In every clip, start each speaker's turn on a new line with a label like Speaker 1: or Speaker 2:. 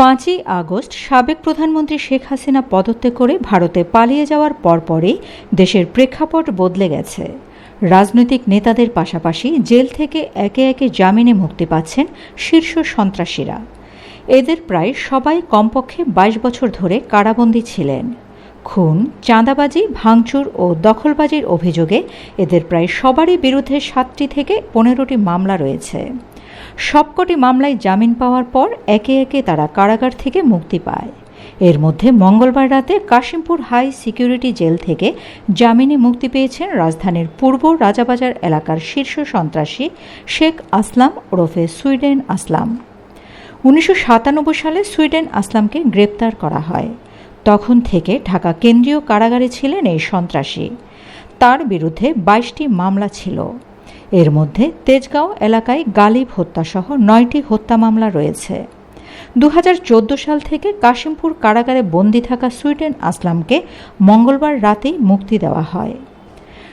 Speaker 1: পাঁচই আগস্ট সাবেক প্রধানমন্ত্রী শেখ হাসিনা পদত্যাগ করে ভারতে পালিয়ে যাওয়ার পরপরই দেশের প্রেক্ষাপট বদলে গেছে। রাজনৈতিক নেতাদের পাশাপাশি জেল থেকে একে একে জামিনে মুক্তি পাচ্ছেন শীর্ষ সন্ত্রাসীরা। এদের প্রায় সবাই কমপক্ষে বাইশ বছর ধরে কারাবন্দী ছিলেন। খুন, চাঁদাবাজি, ভাঙচুর ও দখলবাজির অভিযোগে এদের প্রায় সবারই বিরুদ্ধে সাতটি থেকে পনেরোটি মামলা রয়েছে। সবকটি মামলায় জামিন পাওয়ার পর একে একে তারা কারাগার থেকে মুক্তি পায়। এর মধ্যে মঙ্গলবার রাতে কাশিমপুর হাই সিকিউরিটি জেল থেকে জামিনে মুক্তি পেয়েছেন রাজধানীর পূর্ব রাজাবাজার এলাকার শীর্ষ সন্ত্রাসী শেখ আসলাম ওরফে সুইডেন আসলাম। উনিশশো সাতানব্বই সালে সুইডেন আসলামকে গ্রেপ্তার করা হয়। তখন থেকে ঢাকা কেন্দ্রীয় কারাগারে ছিলেন এই সন্ত্রাসী। তার বিরুদ্ধে বাইশটি মামলা ছিল। এর মধ্যে তেজগাঁও এলাকায় গালিব হত্যাসহ নয়টি হত্যা মামলা রয়েছে। দু হাজার চোদ্দ সাল থেকে কাশিমপুর কারাগারে বন্দি থাকা সুইডেন আসলামকে মঙ্গলবার রাতেই মুক্তি দেওয়া হয়।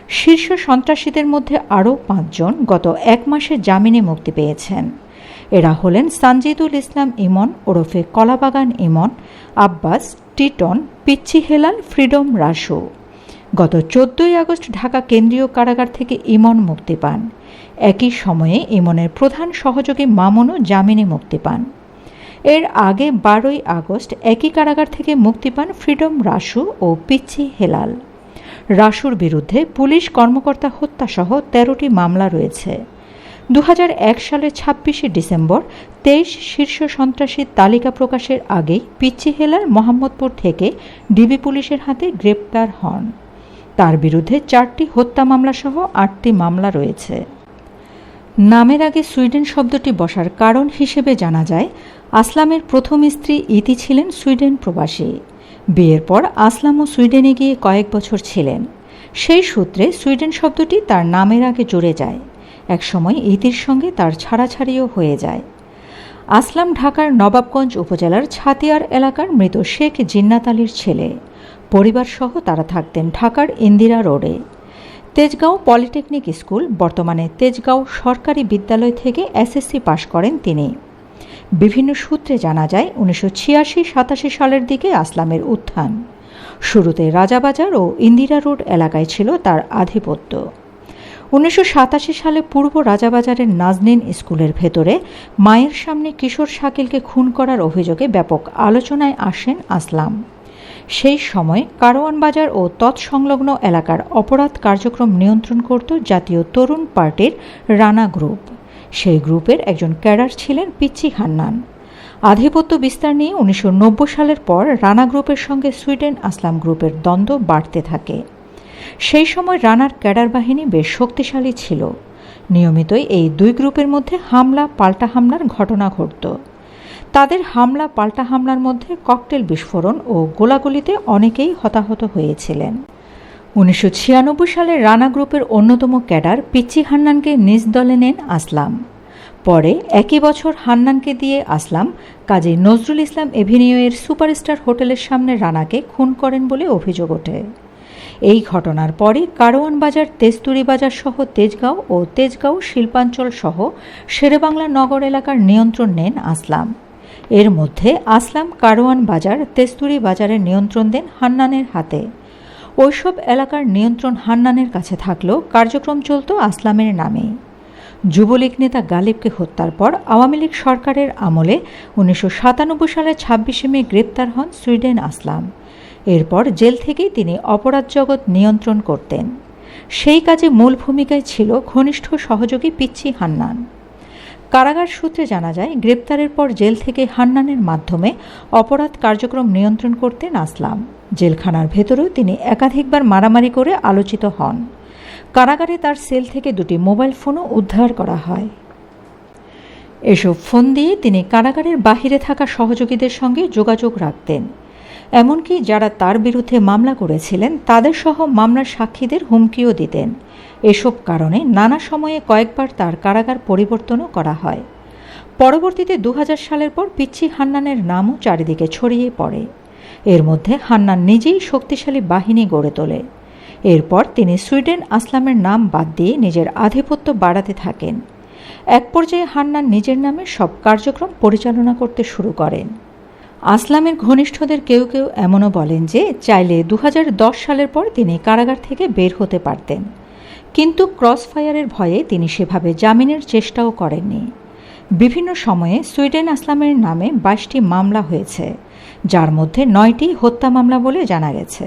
Speaker 1: শীর্ষ সন্ত্রাসীদের মধ্যে আরও পাঁচজন গত এক মাসে জামিনে মুক্তি পেয়েছেন। এরা হলেন সানজিদুল ইসলাম ইমন ওরফে কলাবাগান ইমন, আব্বাস, টিটন পিচ্ছি হেলাল, ফ্রিডম রাসু। গত চোদ্দই আগস্ট ঢাকা কেন্দ্রীয় কারাগার থেকে ইমন মুক্তি পান। একই সময়ে ইমনের প্রধান সহযোগী মামুনও জামিনে মুক্তি পান। এর আগে বারোই আগস্ট একই কারাগার থেকে মুক্তি পান ফ্রিডম রাসু ও পিচ্ছি হেলাল। রাসুর বিরুদ্ধে পুলিশ কর্মকর্তা হত্যাসহ তেরোটি মামলা রয়েছে। দু হাজার এক সালের ছাব্বিশে ডিসেম্বর তেইশ শীর্ষ সন্ত্রাসীর তালিকা প্রকাশের আগেই পিচ্ছি হেলাল মোহাম্মদপুর থেকে ডিবি পুলিশের হাতে গ্রেপ্তার হন। তার বিরুদ্ধে চারটি হত্যা মামলাসহ আটটি মামলা রয়েছে। নামের আগে সুইডেন শব্দটি বসার কারণ হিসেবে জানা যায়, আসলামের প্রথম স্ত্রী ইতি ছিলেন সুইডেন প্রবাসী। বিয়ের পর আসলামও সুইডেনে গিয়ে কয়েক বছর ছিলেন। সেই সূত্রে সুইডেন শব্দটি তার নামের আগে জুড়ে যায়। একসময় ইতির সঙ্গে তার ছাড়াছাড়িও হয়ে যায়। আসলাম ঢাকার নবাবগঞ্জ উপজেলার ছাতিয়ার এলাকার মৃত শেখ জিন্নাত আলীর ছেলে। পরিবারসহ তারা থাকতেন ঢাকার ইন্দিরা রোডে। তেজগাঁও পলিটেকনিক স্কুল, বর্তমানে তেজগাঁও সরকারি বিদ্যালয় থেকে এসএসসি পাশ করেন তিনি। বিভিন্ন সূত্রে জানা যায়, উনিশশো ছিয়াশি সাতাশি সালের দিকে আসলামের উত্থান। শুরুতে রাজাবাজার ও ইন্দিরা রোড এলাকায় ছিল তার আধিপত্য। উনিশশো সাতাশি সালে পূর্ব রাজাবাজারের নাজনিন স্কুলের ভেতরে মায়ের সামনে কিশোর শাকিলকে খুন করার অভিযোগে ব্যাপক আলোচনায় আসেন আসলাম। সেই সময় কারওয়ান বাজার ও তৎসংলগ্ন এলাকার অপরাধ কার্যক্রম নিয়ন্ত্রণ করত জাতীয় তরুণ পার্টির রানা গ্রুপ। সেই গ্রুপের একজন ক্যাডার ছিলেন পিচ্চি হান্নান আধিপত্য বিস্তার নিয়ে উনিশশো নব্বই সালের পর রানা গ্রুপের সঙ্গে সুইডেন আসলাম গ্রুপের দ্বন্দ্ব বাড়তে থাকে। সেই সময় রানার ক্যাডার বাহিনী বেশ শক্তিশালী ছিল। নিয়মিতই এই দুই গ্রুপের মধ্যে হামলা, পাল্টা হামলার ঘটনা ঘটত। তাদের হামলা, পাল্টা হামলার মধ্যে ককটেল বিস্ফোরণ ও গোলাগুলিতে অনেকেই হতাহত হয়েছিলেন। উনিশশো ছিয়ানব্বই সালে রানা গ্রুপের অন্যতম ক্যাডার পিচ্চি হান্নানকে নিজ দলে নেন আসলাম। পরে একই বছর হান্নানকে দিয়ে আসলাম কাজী নজরুল ইসলাম এভিনিউয়ের সুপারস্টার হোটেলের সামনে রানাকে খুন করেন বলে অভিযোগ ওঠে। এই ঘটনার পরে কারওয়ান বাজার, তেস্তুরি বাজার সহ তেজগাঁও ও তেজগাঁও শিল্পাঞ্চল সহ শেরেবাংলা নগর এলাকার নিয়ন্ত্রণ নেন আসলাম। এর মধ্যে আসলাম, কারওয়ান বাজার, তেস্তুরি বাজারের নিয়ন্ত্রণ দেন হান্নানের হাতে। ওইসব এলাকার নিয়ন্ত্রণ হান্নানের কাছে থাকলেও কার্যক্রম চলত আসলামের নামেই যুবলীগ নেতা গালিবকে হত্যার পর আওয়ামী লীগ সরকারের আমলে উনিশশো সাতানব্বই সালের ছাব্বিশে মে গ্রেপ্তার হন সুইডেন আসলাম। এরপর জেল থেকেই তিনি অপরাধ জগৎ নিয়ন্ত্রণ করতেন। সেই কাজে মূল ভূমিকায় ছিল ঘনিষ্ঠ সহযোগী পিচ্ছি হান্নান। কারাগার সূত্রে জানা যায়, গ্রেপ্তারের পর জেল থেকে হান্নানের মাধ্যমে অপরাধ কার্যক্রম নিয়ন্ত্রণ করতেন আসলাম। জেলখানার ভেতরেও তিনি একাধিকবার মারামারি করে আলোচিত হন। কারাগারে তার সেল থেকে দুটি মোবাইল ফোনও উদ্ধার করা হয়। এসব ফোন দিয়ে তিনি কারাগারের বাহিরে থাকা সহযোগীদের সঙ্গে যোগাযোগ রাখতেন। এমনকি যারা তার বিরুদ্ধে মামলা করেছিলেন, তাদের সহ মামলার সাক্ষীদের হুমকিও দিতেন। এসব কারণে নানা সময়ে কয়েকবার তার কারাগার পরিবর্তনও করা হয়। পরবর্তীতে দু হাজার সালের পর পিচ্ছি হান্নানের নামও চারিদিকে ছড়িয়ে পড়ে। এর মধ্যে হান্নান নিজেই শক্তিশালী বাহিনী গড়ে তোলে। এরপর তিনি সুইডেন আসলামের নাম বাদ দিয়ে নিজের আধিপত্য বাড়াতে থাকেন। এক পর্যায়ে হান্নান নিজের নামে সব কার্যক্রম পরিচালনা করতে শুরু করেন। আসলামের ঘনিষ্ঠদের কেউ কেউ এমনও বলেন যে চাইলে দু হাজার দশ সালের পর তিনি কারাগার থেকে বের হতে পারতেন। কিন্তু ক্রসফায়ারের ভয়ে তিনি সেভাবে জামিনের চেষ্টাও করেননি। বিভিন্ন সময়ে সুইডেন আসলামের নামে বাইশটি মামলা হয়েছে, যার মধ্যে নয়টি হত্যা মামলা বলে জানা গেছে।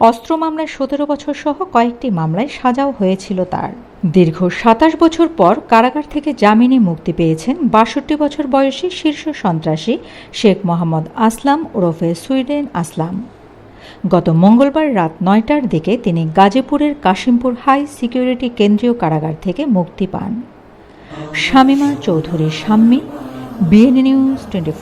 Speaker 1: অস্ত্র মামলায় সতেরো বছর সহ কয়েকটি মামলায় সাজাও হয়েছিল তার। দীর্ঘ সাতাশ বছর পর কারাগার থেকে জামিনে মুক্তি পেয়েছেন বাষট্টি বছর বয়সী শীর্ষ সন্ত্রাসী শেখ মোহাম্মদ আসলাম ওরফে সুইডেন আসলাম। গত মঙ্গলবার রাত নয়টার দিকে তিনি গাজীপুরের কাশিমপুর হাই সিকিউরিটি কেন্দ্রীয় কারাগার থেকে মুক্তি পান। Shamima Chowdhury Shammi BNA news twenty